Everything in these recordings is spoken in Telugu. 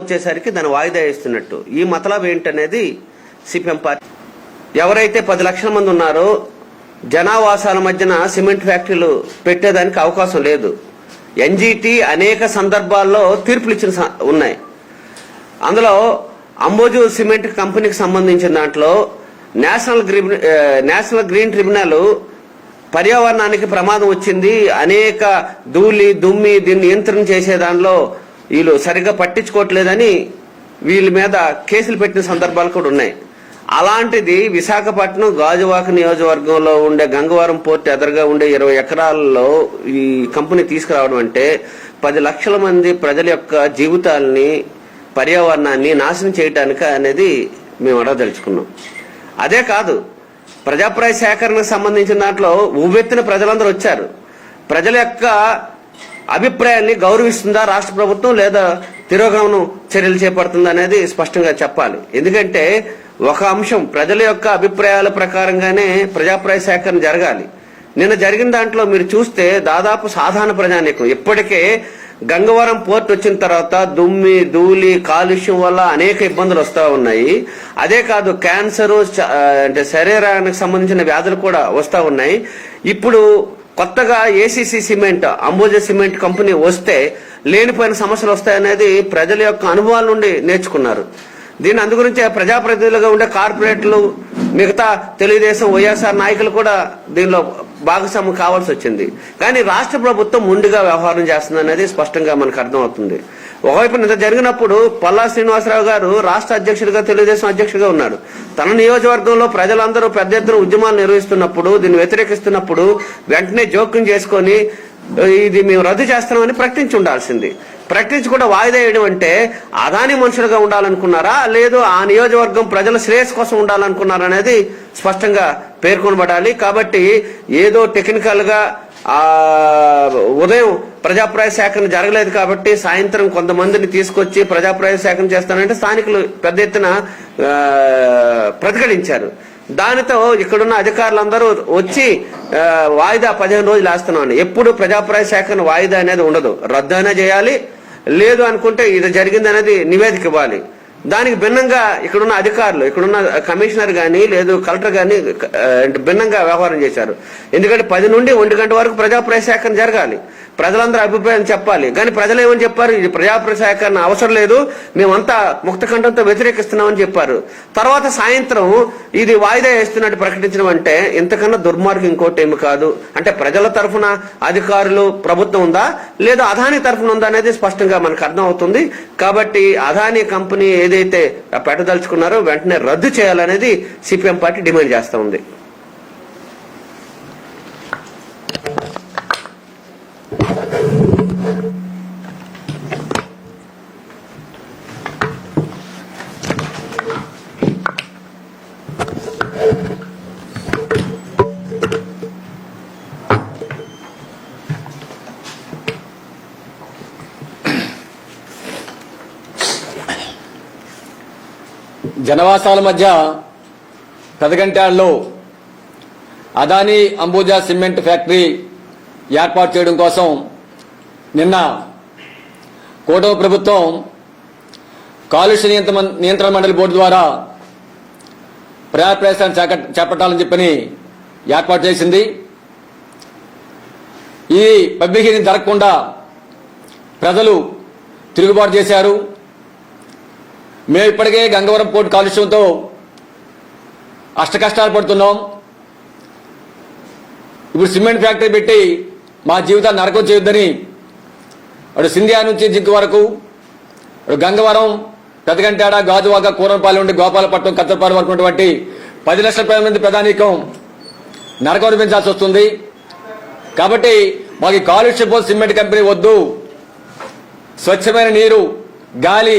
వచ్చేసరికి దాన్ని వాయిదా వేస్తున్నట్టు. ఈ మతలబ్ ఏంటనేది సిపిఎం పార్టీ. ఎవరైతే పది లక్షల మంది ఉన్నారో జనావాసాల మధ్యన సిమెంట్ ఫ్యాక్టరీలు పెట్టేదానికి అవకాశం లేదు. ఎన్జీటీ అనేక సందర్భాల్లో తీర్పులు ఇచ్చిన స- ఉన్నాయి. అందులో అంబోజు సిమెంట్ కంపెనీకి సంబంధించిన దాంట్లో national green national green tribunal పర్యావరణానికి ప్రమాదం వచ్చింది. అనేక ధూళి దుమ్మి దీన్ని నియంత్రణ చేసే దానిలో వీళ్ళు సరిగ్గా పట్టించుకోవట్లేదని వీళ్ళ మీద కేసులు పెట్టిన సందర్భాలు కూడా ఉన్నాయి. అలాంటిది విశాఖపట్నం గాజువాక నియోజకవర్గంలో ఉండే గంగవరం పోర్టు ఎదురుగా ఉండే ఇరవై ఎకరాల్లో ఈ కంపెనీ తీసుకురావడం అంటే పది లక్షల మంది ప్రజల యొక్క జీవితాల్ని పర్యావరణాన్ని నాశనం చేయటానికి అనేది మేము అడగదలుచుకున్నాం అదే కాదు ప్రజాప్రాయ సేకరణకు సంబంధించిన దాంట్లో ఉవ్వెత్తిన ప్రజలందరూ వచ్చారు. ప్రజల యొక్క అభిప్రాయాన్ని గౌరవిస్తుందా రాష్ట్ర ప్రభుత్వం లేదా తిరోగమనం చర్యలు చేపడుతుందా అనేది స్పష్టంగా చెప్పాలి. ఎందుకంటే ఒక అంశం ప్రజల యొక్క అభిప్రాయాల ప్రకారంగానే ప్రజాప్రాయ సేకరణ జరగాలి. నిన్న జరిగిన దాంట్లో మీరు చూస్తే దాదాపు సాధారణ ప్రజానీకం. ఇప్పటికే గంగవరం పోర్ట్ వచ్చిన తర్వాత దుమ్మి ధూళి కాలుష్యం వల్ల అనేక ఇబ్బందులు వస్తూ ఉన్నాయి. అదే కాదు క్యాన్సర్ అంటే శరీరానికి సంబంధించిన వ్యాధులు కూడా వస్తూ ఉన్నాయి. ఇప్పుడు కొత్తగా ACC cement Ambuja cement company వస్తే లేనిపోయిన సమస్యలు వస్తాయనేది ప్రజల యొక్క అనుభవాల నుండి నేర్చుకున్నారు. దీని అందు గురించే ప్రజాప్రతినిధులుగా ఉండే కార్పొరేట్లు మిగతా తెలుగుదేశం వైఎస్ఆర్ నాయకులు కూడా దీనిలో భాగస్వామ్యం కావాల్సి వచ్చింది. కానీ రాష్ట్ర ప్రభుత్వం ముందుగా వ్యవహారం చేస్తుంది అనేది స్పష్టంగా మనకు అర్థమవుతుంది. ఒకవైపు ఇంత జరిగినప్పుడు పల్లా శ్రీనివాసరావు గారు రాష్ట్ర అధ్యక్షుడిగా తెలుగుదేశం అధ్యక్షుడిగా ఉన్నారు. తన నియోజకవర్గంలో ప్రజలందరూ పెద్ద ఎత్తున ఉద్యమాలు నిర్వహిస్తున్నప్పుడు దీన్ని వ్యతిరేకిస్తున్నప్పుడు వెంటనే జోక్యం చేసుకొని ఇది మేము రద్దు చేస్తున్నామని ప్రకటించి ఉండాల్సింది ప్రకటించి కూడా వాయిదా వేయడం అంటే అదాని మనుషులుగా ఉండాలనుకున్నారా? లేదు ఆ నియోజకవర్గం ప్రజల శ్రేయస్ కోసం ఉండాలనుకున్నారా అనేది స్పష్టంగా పేర్కొనబడాలి. కాబట్టి ఏదో టెక్నికల్గా ఆ ఉదయం ప్రజాప్రాయ సేకరణ జరగలేదు కాబట్టి సాయంత్రం కొంతమందిని తీసుకొచ్చి ప్రజాప్రాయ సేకరణ చేస్తానంటే స్థానికులు పెద్ద ఎత్తున ప్రతిఘటించారు. దానితో ఇక్కడున్న అధికారులందరూ వచ్చి వాయిదా పదిహేను రోజులు వేస్తున్నాం ఎప్పుడు ప్రజాప్రాయ సేకరణ వాయిదా అనేది ఉండదు. రద్దు అయినా చేయాలి లేదు అనుకుంటే ఇది జరిగింది అనేది నివేదిక ఇవ్వాలి. దానికి భిన్నంగా ఇక్కడున్న అధికారులు ఇక్కడున్న కమిషనర్ గాని లేదు కలెక్టర్ గాని భిన్నంగా వ్యవహారం చేశారు. ఎందుకంటే పది నుండి ఒంటి గంట వరకు ప్రజాప్రాయ సేకరణ జరగాలి. ప్రజలందరూ అభిప్రాయం చెప్పాలి. కానీ ప్రజలు ఏమని చెప్పారు? ఇది ప్రజాప్రసాకరణ అవసరం లేదు. మేమంతా ముక్తఖండంతో వ్యతిరేకిస్తున్నామని చెప్పారు. తర్వాత సాయంత్రం ఇది వాయిదా వేస్తున్నట్టు ప్రకటించడం అంటే ఇంతకన్నా దుర్మార్గం ఇంకోటి ఏమి కాదు. అంటే ప్రజల తరఫున అధికారులు ప్రభుత్వం ఉందా? లేదా అదాని తరఫున ఉందా అనేది స్పష్టంగా మనకు అర్థం అవుతుంది కాబట్టి అదాని కంపెనీ ఏదైతే పెట్టదలుచుకున్నారో వెంటనే రద్దు చేయాలనేది సిపిఎం పార్టీ డిమాండ్ చేస్తూ ఉంది. జనవాసాల మధ్య పెదగంటాల్లో అదానీ అంబూజా సిమెంట్ ఫ్యాక్టరీ ఏర్పాటు చేయడం కోసం నిన్న కూటమి ప్రభుత్వం కాలుష్య నియంత్రణ నియంత్రణ మండలి బోర్డు ద్వారా ప్రయాణ చేక- చేపట్టాలని చెప్పని ఏర్పాటు చేసింది. ఈ పబ్లిక్ హీరింగ్ జరగకుండా ప్రజలు తిరుగుబాటు చేశారు. మేము ఇప్పటికే గంగవరం పోర్టు కాలుష్యంతో అష్టకష్టాలు పడుతున్నాం. ఇప్పుడు సిమెంట్ ఫ్యాక్టరీ పెట్టి మా జీవితాన్ని నరకం చేయొద్దని అటు సింధియా నుంచి జింక్ వరకు అటు గంగవరం పెదగంటాడ గాజువాక కూరంపాలెం నుండి గోపాలపట్నం కత్తపాలెం వరకు ఉన్నటువంటి పది లక్షల పది మంది ప్రధానికం నరకం అనిపించాల్సి వస్తుంది. కాబట్టి మాకు కాలుష్యపు సిమెంట్ కంపెనీ వద్దు. స్వచ్ఛమైన నీరు గాలి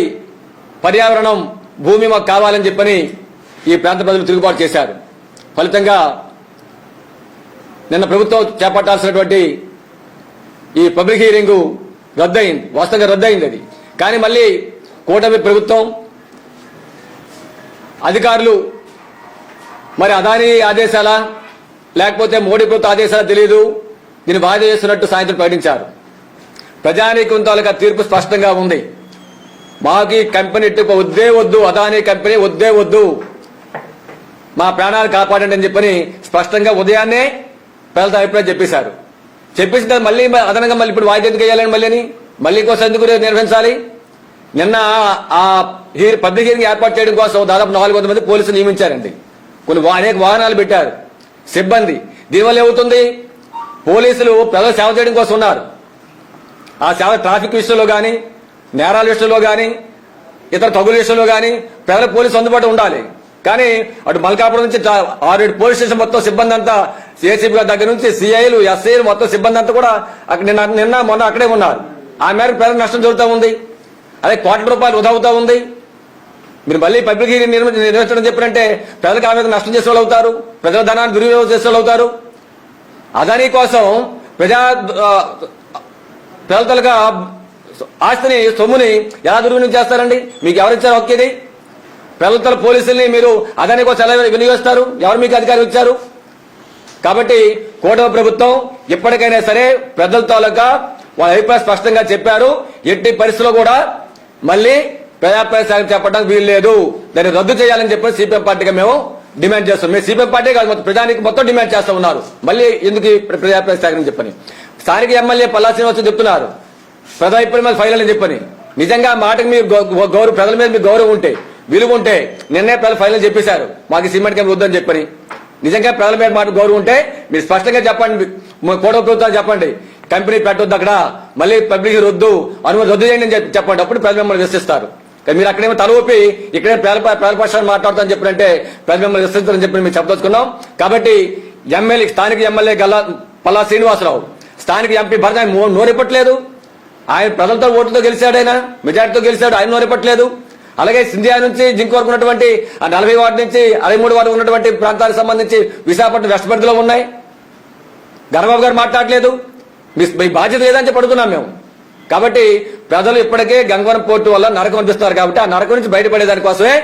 పర్యావరణం భూమి మాకు కావాలని చెప్పని ఈ ప్రాంత ప్రజలు తిరుగుబాటు చేశారు. ఫలితంగా నిన్న ప్రభుత్వం చేపట్టాల్సినటువంటి ఈ పబ్లిక్ హీరింగ్ రద్దయింది. వాస్తవంగా రద్దయింది అది. కానీ మళ్ళీ కూటమి ప్రభుత్వం అధికారులు మరి అదాని ఆదేశాల? లేకపోతే మోడీ ప్రభుత్వ ఆదేశాల తెలియదు దీన్ని బాధ చేస్తున్నట్టు సాయంత్రం ప్రకటించారు. ప్రజానీకం తాలూకా తీర్పు స్పష్టంగా ఉంది. మాకు ఈ కంపెనీ ఇటు వద్దే వద్దు అదానీ కంపెనీ వద్దే వద్దు. మా ప్రాణాలు కాపాడండి అని చెప్పని స్పష్టంగా ఉదయాన్నే ప్రజలతో అభిప్రాయం చెప్పేశారు. చెప్పేసిన తర్వాత మళ్ళీ అదనంగా మళ్ళీ ఇప్పుడు వాయిదా ఎందుకు వేయాలని మళ్ళీని మళ్ళీ కోసం ఎందుకు నిర్వహించాలి? నిన్న ఆ హీ- పబ్లిక్ ఏర్పాటు చేయడం కోసం దాదాపు నాలుగు వందల మంది పోలీసులు నియమించారండి. కొన్ని అనేక వాహనాలు పెట్టారు. సిబ్బంది. దీనివల్ల ఏమవుతుంది? పోలీసులు ప్రజలు సేవ చేయడం కోసం ఉన్నారు. ఆ సేవ ట్రాఫిక్ విషయంలో కానీ నేరాల విషయంలో కానీ ఇతర తగుల విషయంలో కానీ ప్రజల పోలీసు అందుబాటు ఉండాలి. కానీ అటు మల్కాపురం నుంచి ఆరేడు పోలీస్ స్టేషన్ మొత్తం సిబ్బంది అంతా సిఐసిబి గారి దగ్గర నుంచి సిఐలు ఎస్ఐలు మొత్తం సిబ్బంది అంతా కూడా అక్కడ నిన్న నిన్న మొన్న అక్కడే ఉన్నారు. ఆ మేరకు ప్రజలకు నష్టం జరుగుతూ ఉంది. అదే కోట్ల రూపాయలు వృధా అవుతా ఉంది. మీరు మళ్ళీ పబ్లిక్ హీరింగ్ నిర్వహించడం చెప్పినంటే ప్రజలకు ఆమె నష్టం చేసే వాళ్ళు అవుతారు. ప్రజల ధనాన్ని దుర్వినియోగం చేసే వాళ్ళు అవుతారు. అదాని కోసం ప్రజా ఆ, ప్రజలతలుగా ఆస్తిని సొమ్ముని ఎలా దుర్వినియోగం చేస్తారండి? మీకు ఎవరిచ్చారు హక్కు ప్రజలతల పోలీసుల్ని మీరు అదాని కోసం ఎలా వినియోగిస్తారు? ఎవరు మీకు అధికారం ఇచ్చారు? కాబట్టి కూటమి ప్రభుత్వం ఇప్పటికైనా సరే పెద్దల తాలూకా వాళ్ళ అభిప్రాయం స్పష్టంగా చెప్పారు. ఎట్టి పరిస్థితుల్లో కూడా మళ్ళీ ప్రజాప్రసారం చెప్పడానికి వీలు లేదు. దాన్ని రద్దు చేయాలని చెప్పి సిపిఎం పార్టీగా మేము డిమాండ్ చేస్తాం మేము సిపిఎం పార్టీ కాదు మొత్తం ప్రజానికి మొత్తం డిమాండ్ చేస్తూ ఉన్నారు. మళ్ళీ ఎందుకు ఈ ప్రజాప్రసారం చెప్పని? స్థానిక ఎమ్మెల్యే పల్లా శ్రీనివాస్ చెప్తున్నారు. ప్రజా ఇప్పుడు మీద ఫైల్ అని చెప్పని. నిజంగా మాటకు మాటకి మీరు గౌ- గౌరవ ప్రజల మీద మీకు గౌరవం ఉంటే విలువ ఉంటే నిన్నే ప్రజలు ఫైనల్ చెప్పేశారు. మాకు సిమెంట్ కంపెనీ వద్దని చెప్పని. నిజంగా ప్రజల మీద మాట గౌరవం ఉంటే మీరు స్పష్టంగా చెప్పండి. మీ ప్రభుత్వాలు చెప్పండి. కంపెనీ పెట్టొద్దు అక్కడ. మళ్ళీ పబ్లిక్ వద్దు అనుమతి రద్దు చేయండి అని చెప్పి చెప్పండి. అప్పుడు ప్రజలు మిమ్మల్ని విశ్వసిస్తారు. మీరు అక్కడేమో తల ఇక్కడే ప్రజల ప్రజల పక్షాన్ని మాట్లాడతామని చెప్పినంటే ప్రజలు మిమ్మల్ని విశ్వసిస్తారని చెప్పి మేము చెప్పదలుచుకున్నాం. కాబట్టి ఎమ్మెల్యే స్థానిక ఎమ్మెల్యే గల్లా పల్లా శ్రీనివాసరావు. స్థానిక ఎంపీ భరత ఆయన ఇప్పట్లేదు. నోరెప్పట్లేదు ఆయన ప్రజలతో ఓట్లతో గెలిచాడు ఆయన. మెజార్టీతో గెలిచాడు. ఆయన నోరెప్పట్లేదు అలాగే సింధియా నుంచి జింక్ వరకు ఉన్నటువంటి ఆ నలభై వార్డు నుంచి అరవై మూడు వార్డు ఉన్నటువంటి ప్రాంతాలకు సంబంధించి విశాఖపట్నం వెస్ట్ పరిధిలో ఉన్నాయి. గర్వబాబు గారు మాట్లాడలేదు. మీ మీ బాధ్యత లేదని పడుతున్నాం మేము. కాబట్టి ప్రజలు ఇప్పటికే గంగవరం పోర్టు వల్ల నరకం అనిపిస్తున్నారు కాబట్టి ఆ నరకం నుంచి బయటపడేదాని కోసమే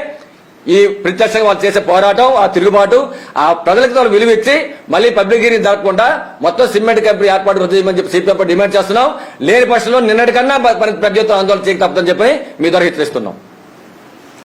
ఈ ప్రత్యక్షంగా వాళ్ళు చేసే పోరాటం ఆ తిరుగుబాటు ఆ ప్రజలకు వాళ్ళు విలువ ఇచ్చి మళ్ళీ పబ్లిక్ హీరింగ్ జరగకుండా మొత్తం సిమెంట్ కంపెనీ ఏర్పాటు చేయమని చెప్పి సిపిఎం డిమాండ్ చేస్తున్నాం. లేని పక్షంలో నిన్నటికన్నా మన ప్రజలతో ఆందోళన చేయక తప్పదని చెప్పి మీ ద్వారా హెచ్చరిస్తున్నాం.